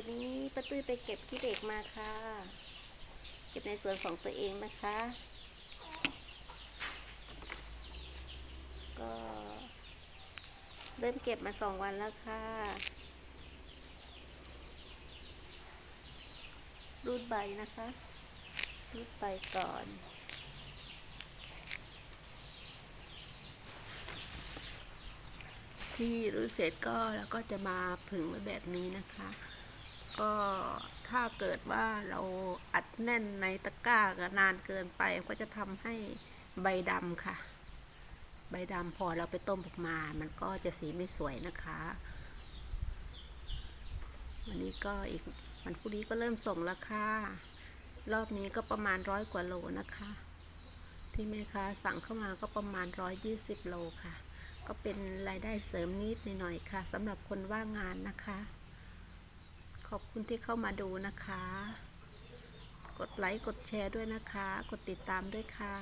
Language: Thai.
วันนี้ป้าตุ้ยไปเก็บขี้เหล็กมาค่ะ เก็บในสวนของตัวเองนะคะ ก็เริ่มเก็บมาสองวันแล้วค่ะ รูดใบนะคะ รูดใบก่อนที่รูดเสร็จก็แล้วก็จะมาผึ่งไว้แบบนี้นะคะ ก็ถ้าเกิดว่าเราอัดแน่นในตะกร้าก็นานเกินไป ก็จะทำให้ใบดำค่ะ ใบดำพอเราไปต้มออกมา มันก็จะสีไม่สวยนะคะ วันนี้ก็อีกวันพรุ่งนี้ก็เริ่มส่งแล้วค่ะ รอบนี้ก็ประมาณร้อยกว่าโลนะคะ ที่แม่ค้าสั่งเข้ามาก็ประมาณร้อยยี่สิบโลค่ะ ก็เป็นรายได้เสริมนิดหน่อยค่ะสำหรับคนว่างงานนะคะ ขอบคุณที่เข้ามาดูนะคะ กดไลค์ กดแชร์ด้วยนะคะ กดติดตามด้วยค่ะ